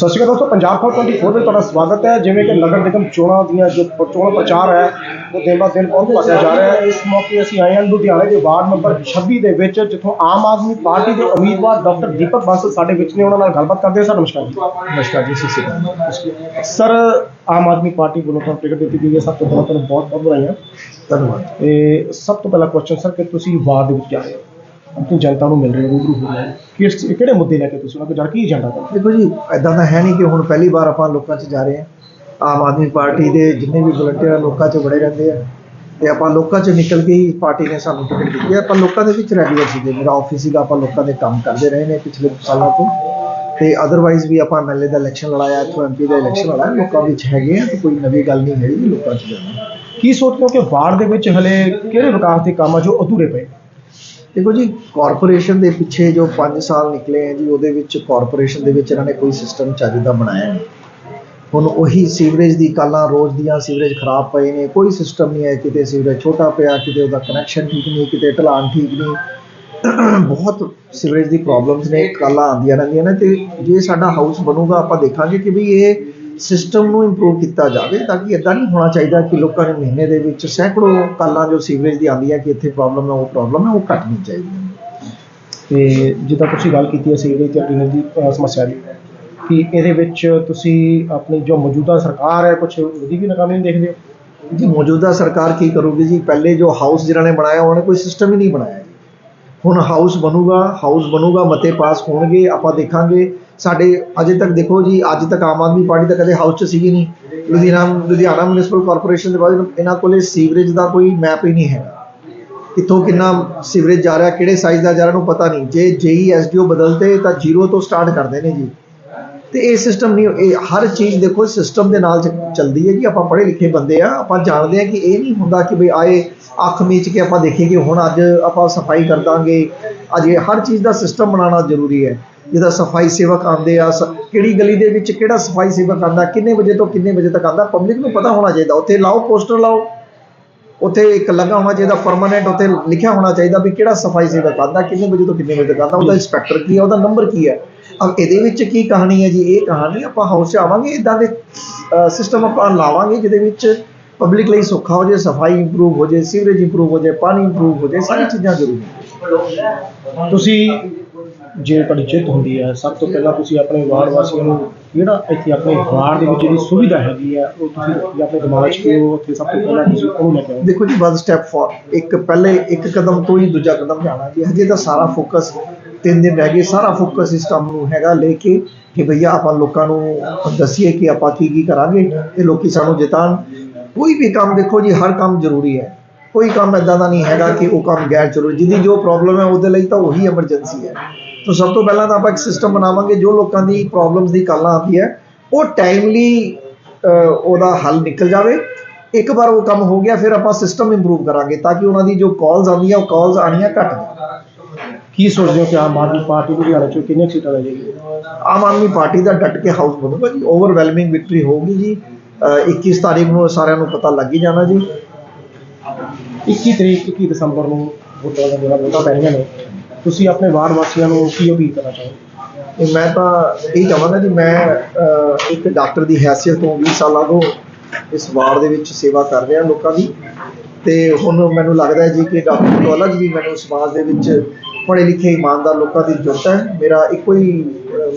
ਸਤਿ ਸ਼੍ਰੀ ਅਕਾਲ ਦੋਸਤੋ ਪੰਜਾਬ ਖਬਰ 24 ਵਿੱਚ ਤੁਹਾਡਾ ਸਵਾਗਤ ਹੈ। ਜਿਵੇਂ ਕਿ ਨਗਰ ਨਿਗਮ ਚੋਣਾਂ ਦੀਆਂ ਜੋ ਚੋਣ ਪ੍ਰਚਾਰ ਹੈ ਉਹ ਦਿਨ ਬਾ ਦਿਨ ਬਹੁਤ ਵਧਿਆ ਜਾ ਰਿਹਾ ਹੈ। ਇਸ ਮੌਕੇ ਅਸੀਂ ਆਏ ਹਾਂ ਲੁਧਿਆਣੇ ਦੇ ਵਾਰਡ ਨੰਬਰ 26 ਦੇ ਵਿੱਚ ਜਿੱਥੋਂ ਆਮ ਆਦਮੀ ਪਾਰਟੀ ਦੇ ਉਮੀਦਵਾਰ ਡਾਕਟਰ ਦੀਪਕ ਬਾਂਸਲ ਸਾਡੇ ਵਿੱਚ ਨੇ। ਉਹਨਾਂ ਨਾਲ ਗੱਲਬਾਤ ਕਰਦੇ ਹਾਂ। ਸਰ ਨਮਸਕਾਰ ਜੀ। ਨਮਸਕਾਰ ਜੀ ਸਤਿ ਸ਼੍ਰੀ ਅਕਾਲ। ਸਰ ਆਮ ਆਦਮੀ ਪਾਰਟੀ ਵੱਲੋਂ ਤੁਹਾਨੂੰ ਟਿਕਟ ਦਿੱਤੀ ਗਈ ਹੈ। ਸਭ ਤੋਂ ਪਹਿਲਾਂ ਤੁਹਾਨੂੰ ਬਹੁਤ ਬਹੁਤ ਵਧਾਈਆਂ। ਧੰਨਵਾਦ। ਤੇ ਸਭ ਤੋਂ ਪਹਿਲਾ ਕੁਐਸਚਨ ਸਰ ਕਿ ਤੁਸੀਂ ਵਾਰਡ ਦੇ ਵਿੱਚ ਜਾ ਰਹੇ ਹੋ? ਆਪਣੀ ਜਨਤਾ ਨੂੰ ਮਿਲ ਰਹੇ ਹੋ ਰੂਬਰੂ ਹੋ ਰਹੇ ਕਿਸ ਕਿਹੜੇ ਮੁੱਦੇ ਲੈ ਕੇ ਤੁਸੀਂ ਉਹਨਾਂ ਕੋਲ ਜਾ ਕੇ ਏਜੰਡਾ ਹੈ ਦੇਖੋ ਜੀ ਐਦਾਂ ਤਾਂ ਹੈ ਨਹੀਂ ਕਿ ਹੁਣ ਪਹਿਲੀ ਵਾਰ ਆਪਾਂ ਲੋਕਾਂ 'ਚ ਜਾ ਰਹੇ ਹਾਂ। ਆਮ ਆਦਮੀ ਪਾਰਟੀ ਦੇ ਜਿੰਨੇ ਵੀ ਵਲੰਟੀਅਰ ਲੋਕਾਂ 'ਚ ਬੜੇ ਰਹਿੰਦੇ ਆ। ਤੇ ਆਪਾਂ ਲੋਕਾਂ 'ਚ ਨਿਕਲ ਕੇ ਹੀ ਪਾਰਟੀ ਨੇ ਸਾਨੂੰ ਟਿਕਟ ਦਿੱਤੀ ਹੈ। ਆਪਾਂ ਲੋਕਾਂ ਦੇ ਵਿੱਚ ਰੈਗੂਲਰ ਸੀਗੇ। ਮੇਰਾ ਆਫਿਸ ਸੀਗਾ ਆਪਾਂ ਲੋਕਾਂ ਦੇ ਕੰਮ ਕਰਦੇ ਰਹੇ ਨੇ ਪਿਛਲੇ ਸਾਲਾਂ ਤੋਂ। ਤੇ ਅਦਰਵਾਈਜ਼ ਵੀ ਆਪਾਂ ਐਮਐਲਏ ਦਾ ਇਲੈਕਸ਼ਨ ਲੜਾਇਆ ਇੱਥੋਂ ਐਮਪੀ ਦਾ ਇਲੈਕਸ਼ਨ ਲੜਾਇਆ। ਲੋਕਾਂ ਵਿੱਚ ਹੈਗੇ ਆ ਤੇ ਕੋਈ ਨਵੀਂ ਗੱਲ ਨਹੀਂ ਹੈਗੀ ਲੋਕਾਂ 'ਚ ਜਾਣਾ। ਕੀ ਸੋਚਦੇ ਹੋ ਕਿ ਵਾਰਡ ਦੇ ਵਿੱਚ ਹਲੇ ਕਿਹੜੇ ਵਿਕਾਸ ਦੇ ਕੰਮ ਆ ਜੋ ਅਧੂਰੇ ਪਏ? ਦੇਖੋ ਜੀ ਕਾਰਪੋਰੇਸ਼ਨ ਦੇ ਪਿੱਛੇ ਜੋ 5 ਸਾਲ ਨਿਕਲੇ ਆ ਜੀ, ਉਹਦੇ ਵਿੱਚ ਕਾਰਪੋਰੇਸ਼ਨ ਦੇ ਵਿੱਚ ਇਹਨਾਂ ਨੇ ਕੋਈ ਸਿਸਟਮ ਚੱਜ ਦਾ ਬਣਾਇਆ ਨਹੀਂ। ਹੁਣ ਉਹੀ ਸੀਵਰੇਜ ਦੀ ਕਾਲਾਂ ਰੋਜ਼ ਦੀਆਂ ਸੀਵਰੇਜ ਖਰਾਬ ਪਏ ਨੇ, ਕੋਈ ਸਿਸਟਮ ਨਹੀਂ ਹੈ, ਕਿਤੇ ਸੀਵਰੇਜ ਛੋਟਾ ਪਿਆ, ਕਿਤੇ ਉਹਦਾ ਕਨੈਕਸ਼ਨ ਠੀਕ ਨਹੀਂ, ਕਿਤੇ ਢਲਾਨ ਠੀਕ ਨਹੀਂ। ਬਹੁਤ ਸੀਵਰੇਜ ਦੀ ਪ੍ਰੋਬਲਮਸ ਨੇ, ਕਾਲਾਂ ਆਉਂਦੀਆਂ ਰਹਿੰਦੀਆਂ ਨੇ ਤੇ ਜੇ ਸਾਡਾ ਹਾਊਸ ਬਣੂਗਾ, ਆਪਾਂ ਦੇਖਾਂਗੇ ਕਿ ਵੀ ਇਹ ਸਿਸਟਮ ਨੂੰ ਇੰਪਰੂਵ ਕੀਤਾ ਜਾਵੇ ਤਾਂ ਕਿ ਇਦਾਂ ਨਹੀਂ ਹੋਣਾ ਚਾਹੀਦਾ ਕਿ ਲੋਕਾਂ ਨੇ ਮਹੀਨੇ ਦੇ ਵਿੱਚ ਸੈਂਕੜੋ ਕਾਲਾਂ ਜੋ ਸੀਵਰੇਜ ਦੀ ਆਉਂਦੀਆਂ ਕਿ ਇੱਥੇ ਪ੍ਰੋਬਲਮ ਹੈ ਉਹ ਪ੍ਰੋਬਲਮ ਹੈ ਉਹ ਘਟਣੀ ਚਾਹੀਦੀ। ਹੈ ਤੇ ਜਿੱਦਾਂ ਤੁਸੀਂ ਗੱਲ ਕੀਤੀ ਹੈ ਸੀਵਰੇਜ ਤੇ ਡਰੇਨੇਜ ਦੀ ਸਮੱਸਿਆ ਦੀ ਕਿ ਇਹਦੇ ਵਿੱਚ ਤੁਸੀਂ ਆਪਣੀ ਜੋ ਮੌਜੂਦਾ ਸਰਕਾਰ ਹੈ ਕੁਝ ਉਹਦੀ ਵੀ ਨਾਕਾਮੀ ਨਹੀਂ ਦੇਖਦੇ ਹੋ? ਜੀ ਮੌਜੂਦਾ ਸਰਕਾਰ ਕੀ ਕਰੂਗੀ ਜੀ? ਪਹਿਲੇ ਜੋ ਹਾਊਸ ਜਿਹਨਾਂ ਨੇ ਬਣਾਇਆ ਉਹਨਾਂ ਨੇ ਕੋਈ ਸਿਸਟਮ ਹੀ ਨਹੀਂ ਬਣਾਇਆ। ਹੁਣ ਹਾਊਸ ਬਣੂਗਾ ਹਾਊਸ ਬਣੂਗਾ ਮਤੇ ਪਾਸ ਹੋਣਗੇ, ਆਪਾਂ ਦੇਖਾਂਗੇ। ਸਾਡੇ ਅਜੇ ਤੱਕ ਦੇਖੋ ਜੀ, ਅੱਜ ਤੱਕ ਆਮ ਆਦਮੀ ਪਾਰਟੀ ਤਾਂ ਕਦੇ ਹਾਊਸ 'ਚ ਸੀਗੀ ਨਹੀਂ। ਲੁਧਿਆਣਾ ਲੁਧਿਆਣਾ ਮਿਊਨਿਸਪਲ ਕਾਰਪੋਰੇਸ਼ਨ ਦੇ ਬਾਅਦ ਇਹਨਾਂ ਕੋਲੇ ਸੀਵਰੇਜ ਦਾ ਕੋਈ ਮੈਪ ਹੀ ਨਹੀਂ ਹੈਗਾ ਕਿੱਥੋਂ ਕਿੰਨਾ ਸੀਵਰੇਜ ਜਾ ਰਿਹਾ, ਕਿਹੜੇ ਸਾਈਜ਼ ਦਾ ਜਾ ਰਿਹਾ ਨੂੰ ਪਤਾ ਨਹੀਂ। ਜੇ ਜੇਈ ਐਸਡੀਓ ਬਦਲਦੇ ਤਾਂ ਜ਼ੀਰੋ ਤੋਂ ਸਟਾਰਟ ਕਰਦੇ ਨੇ ਜੀ। ਤੇ ਇਹ ਸਿਸਟਮ ਨਹੀਂ, ਇਹ ਹਰ ਚੀਜ਼ ਦੇਖੋ ਸਿਸਟਮ ਦੇ ਨਾਲ ਚੱਲਦੀ ਹੈ ਜੀ ਆਪਾਂ ਪੜ੍ਹੇ ਲਿਖੇ ਬੰਦੇ ਆ, ਆਪਾਂ ਜਾਣਦੇ ਆ ਕਿ ਇਹ ਨਹੀਂ ਹੁੰਦਾ ਕਿ ਬਈ ਆਏ ਅੱਖ ਮੀਚ ਕੇ ਆਪਾਂ ਦੇਖੀਏ ਕਿ ਹੁਣ ਅੱਜ ਆਪਾਂ ਸਫ਼ਾਈ ਕਰ ਦਾਂਗੇ। ਅੱਜ ਇਹ ਹਰ ਚੀਜ਼ ਦਾ ਸਿਸਟਮ ਬਣਾਉਣਾ ਜ਼ਰੂਰੀ ਹੈ। ਜਿਹਦਾ ਸਫ਼ਾਈ ਸੇਵਕ ਆਉਂਦੇ ਆ, ਸ- ਕਿਹੜੀ ਗਲੀ ਦੇ ਵਿੱਚ ਕਿਹੜਾ ਸਫ਼ਾਈ ਸੇਵਕ ਆਉਂਦਾ, ਕਿੰਨੇ ਵਜੇ ਤੋਂ ਕਿੰਨੇ ਵਜੇ ਤੱਕ ਆਉਂਦਾ ਪਬਲਿਕ ਨੂੰ ਪਤਾ ਹੋਣਾ ਚਾਹੀਦਾ। ਉੱਥੇ ਲਾਓ ਪੋਸਟਰ ਲਾਓ। ਉੱਥੇ ਇੱਕ ਲੱਗਾ ਹੋਣਾ ਚਾਹੀਦਾ ਪਰਮਾਨੈਂਟ ਉੱਥੇ ਲਿਖਿਆ ਹੋਣਾ ਚਾਹੀਦਾ ਵੀ ਕਿਹੜਾ ਸਫ਼ਾਈ ਸੇਵਕ ਆਉਂਦਾ, ਕਿੰਨੇ ਵਜੇ ਤੋਂ ਕਿੰਨੇ ਵਜੇ ਤੱਕ ਆਉਂਦਾ, ਉਹਦਾ ਇੰਸਪੈਕਟਰ ਕੀ ਹੈ, ਉਹਦਾ ਨੰਬਰ ਕੀ ਹੈ। ਇਹਦੇ ਵਿੱਚ ਕੀ ਕਹਾਣੀ ਹੈ ਜੀ? ਇਹ ਕਹਾਣੀ ਆਪਾਂ ਹਾਊਸ 'ਚ ਆਵਾਂਗੇ ਇਦਾਂ ਦੇ ਸਿਸਟਮ ਆਪਾਂ ਲਾਵਾਂਗੇ ਜਿਹਦੇ ਵਿੱਚ ਪਬਲਿਕ ਲਈ ਸੌਖਾ ਹੋ ਜਾਏ ਸਫ਼ਾਈ ਇੰਪਰੂਵ ਹੋ ਜਾਏ ਸੀਵਰੇਜ ਇੰਪਰੂਵ ਹੋ ਜਾਏ ਪਾਣੀ ਇੰਪਰੂਵ ਹੋ ਜਾਏ ਸਾਰੀ ਚੀਜ਼ਾਂ ਜ਼ਰੂਰੀ ਤੁਸੀਂ ਜੇ ਤੁਹਾਡੀ ਜਿੱਤ ਹੁੰਦੀ ਹੈ ਸਭ ਤੋਂ ਪਹਿਲਾਂ ਤੁਸੀਂ ਆਪਣੇ ਵਾਰਡ ਵਾਸੀਆਂ ਨੂੰ ਜਿਹੜਾ ਇੱਥੇ ਆਪਣੇ ਵਾਰਡ ਦੇ ਵਿੱਚ ਜਿਹੜੀ ਸੁਵਿਧਾ ਹੈਗੀ ਹੈ ਉਹ ਤੁਸੀਂ ਆਪਣੇ ਦਿਮਾਗ 'ਚ ਕਿ ਉਹ ਉੱਥੇ ਸਭ ਤੋਂ ਪਹਿਲਾਂ ਤੁਸੀਂ ਉਹਨੂੰ ਲੈ ਕੇ ਦੇਖੋ ਜੀ ਵਨ ਸਟੈਪ ਫॉर ਇੱਕ ਪਹਿਲੇ ਇੱਕ ਕਦਮ ਤੋਂ ਹੀ ਦੂਜਾ ਕਦਮ ਜਾਣਾ ਜੀ। ਹਜੇ ਤਾਂ ਸਾਰਾ ਫੋਕਸ ਤਿੰਨ ਦਿਨ ਰਹਿ ਗਏ, ਸਾਰਾ ਫੋਕਸ ਇਸ ਕੰਮ ਨੂੰ ਹੈਗਾ ਲੈ ਕੇ ਕਿ ਭਈਆ ਆਪਾਂ ਲੋਕਾਂ ਨੂੰ ਦੱਸੀਏ ਕਿ ਆਪਾਂ ਕੀ ਕੀ ਕਰਾਂਗੇ ਤੇ ਲੋਕੀ ਸਾਨੂੰ ਜਿਤਾਣ ਕੋਈ ਵੀ ਕੰਮ ਦੇਖੋ ਜੀ, ਹਰ ਕੰਮ ਜ਼ਰੂਰੀ ਹੈ। ਕੋਈ ਕੰਮ ਇਦਾਂ ਦਾ ਨਹੀਂ ਹੈਗਾ ਕਿ ਉਹ ਕੰਮ ਗੈਰ ਜ਼ਰੂਰੀ, ਜਿਹਦੀ ਜੋ ਪ੍ਰੋਬਲਮ ਹੈ ਉਹਦੇ ਲਈ ਤਾਂ ਉਹੀ ਐਮਰਜੈਂਸੀ ਹੈ। ਤਾਂ ਸਭ ਤੋਂ ਪਹਿਲਾਂ ਤਾਂ ਆਪਾਂ ਇੱਕ ਸਿਸਟਮ ਬਣਾਵਾਂਗੇ, ਜੋ ਲੋਕਾਂ ਦੀ ਪ੍ਰੋਬਲਮਸ ਦੀ ਕਾਲਾਂ ਆਉਂਦੀ ਹੈ, ਉਹ ਟਾਈਮਲੀ ਉਹਦਾ ਹੱਲ ਨਿਕਲ ਜਾਵੇ। ਇੱਕ ਵਾਰ ਉਹ ਕੰਮ ਹੋ ਗਿਆ, ਫਿਰ ਆਪਾਂ ਸਿਸਟਮ ਇੰਪਰੂਵ ਕਰਾਂਗੇ ਤਾਂ ਕਿ ਉਹਨਾਂ ਦੀ ਜੋ ਕਾਲਸ ਆਉਂਦੀਆਂ, ਉਹ ਕਾਲਸ ਆਣੀਆਂ ਘੱਟ ਜਾਣ ਕੀ ਸੋਚਦੇ ਹੋ ਕਿ ਆਮ ਆਦਮੀ ਪਾਰਟੀ ਲੁਧਿਆਣੇ 'ਚੋਂ ਕਿੰਨੀਆਂ ਕੁ ਸੀਟਾਂ ਲੈ ਜਾਏਗੀ? ਆਮ ਆਦਮੀ ਪਾਰਟੀ ਦਾ ਡਟ ਕੇ ਹਾਊਸ ਬਣੂਗਾ ਜੀ ਓਵਰਵੈਲਮਿੰਗ ਵਿਕਟਰੀ ਹੋਊਗੀ ਜੀ। ਅਹ 21 ਤਾਰੀਖ ਨੂੰ ਸਾਰਿਆਂ ਨੂੰ ਪਤਾ ਲੱਗ ਹੀ ਜਾਣਾ ਜੀ। 21 ਤਰੀਕ 21 ਦਸੰਬਰ ਨੂੰ ਵੋਟਾਂ ਦਾ ਜਿਹੜਾ ਵੋਟਾਂ ਪੈਣੀਆਂ ਨੇ ਤੁਸੀਂ ਆਪਣੇ ਵਾਰਡ ਵਾਸੀਆਂ ਨੂੰ ਕੀ ਅਪੀਲ ਕਰਨਾ ਚਾਹੋਗੇ? ਤੇ ਮੈਂ ਤਾਂ ਇਹ ਚਾਹਾਂਗਾ ਜੀ ਮੈਂ ਇੱਕ ਡਾਕਟਰ ਦੀ ਹੈਸੀਅਤ ਤੋਂ 20 ਸਾਲਾਂ ਤੋਂ ਇਸ ਵਾਰਡ ਦੇ ਵਿੱਚ ਸੇਵਾ ਕਰ ਰਿਹਾ ਲੋਕਾਂ ਦੀ। ਤੇ ਹੁਣ ਮੈਨੂੰ ਲੱਗਦਾ ਹੈ ਜੀ ਕਿ ਡਾਕਟਰ ਤੋਂ ਅਲੱਗ ਵੀ ਮੈਨੂੰ ਸਮਾਜ ਦੇ ਵਿੱਚ ਪੜ੍ਹੇ ਲਿਖੇ ਇਮਾਨਦਾਰ ਲੋਕਾਂ ਦੀ ਜ਼ਰੂਰਤ ਹੈ। ਮੇਰਾ ਇੱਕੋ ਹੀ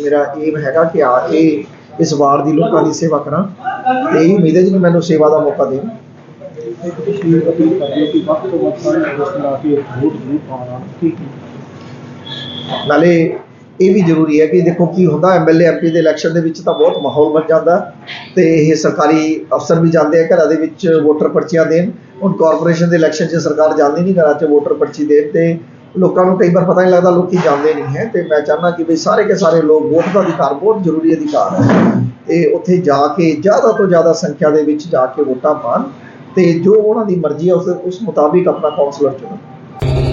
ਮੇਰਾ ਏਮ ਹੈਗਾ ਕਿ ਆ, ਇਹ, ਇਸ ਵਾਰਡ ਦੀ ਲੋਕਾਂ ਦੀ ਸੇਵਾ ਕਰਾਂ। ਤੇ ਇਹ ਉਮੀਦ ਹੈ ਜੀ ਕਿ ਮੈਨੂੰ ਸੇਵਾ ਦਾ ਮੌਕਾ ਦੇਣ। ਨਾਲੇ ਇਹ ਵੀ ਜ਼ਰੂਰੀ ਹੈ ਕਿ ਦੇਖੋ ਕੀ ਹੁੰਦਾ ਐਮਐਲਏ ਐਮਪੀ ਦੇ ਇਲੈਕਸ਼ਨ ਦੇ ਵਿੱਚ ਤਾਂ ਬਹੁਤ ਮਾਹੌਲ ਬਣ ਜਾਂਦਾ। ਤੇ ਇਹ ਸਰਕਾਰੀ ਅਫਸਰ ਵੀ ਜਾਂਦੇ ਆ ਘਰਾਂ ਦੇ ਵਿੱਚ ਵੋਟਰ ਪਰਚੀਆਂ ਦੇਣ। ਹੁਣ ਕਾਰਪੋਰੇਸ਼ਨ ਦੇ ਇਲੈਕਸ਼ਨ 'ਚ ਸਰਕਾਰ ਜਾਂਦੀ ਨਹੀਂ ਘਰਾਂ 'ਚ ਵੋਟਰ ਪਰਚੀ ਦੇਣ ਤੇ ਲੋਕਾਂ ਨੂੰ ਕਈ ਵਾਰ ਪਤਾ ਨਹੀਂ ਲੱਗਦਾ ਲੋਕੀ ਜਾਂਦੇ ਨਹੀਂ ਹੈ ਤੇ ਮੈਂ ਚਾਹੁੰਦਾ ਕਿ ਵੀ ਸਾਰੇ ਕੇ ਸਾਰੇ ਲੋਕ ਵੋਟ ਦਾ ਅਧਿਕਾਰ ਬਹੁਤ ਜ਼ਰੂਰੀ ਅਧਿਕਾਰ ਹੈ ਤੇ ਉੱਥੇ ਜਾ ਕੇ ਜ਼ਿਆਦਾ ਤੋਂ ਜ਼ਿਆਦਾ ਸੰਖਿਆ ਦੇ ਵਿੱਚ ਜਾ ਕੇ ਵੋਟਾਂ ਪਾਣ ਤੇ ਜੋ ਉਹਨਾਂ ਦੀ ਮਰਜ਼ੀ ਹੈ ਉਸ ਉਸ ਮੁਤਾਬਿਕ ਆਪਣਾ ਕਾਉਂਸਲਰ ਚੁਣੋ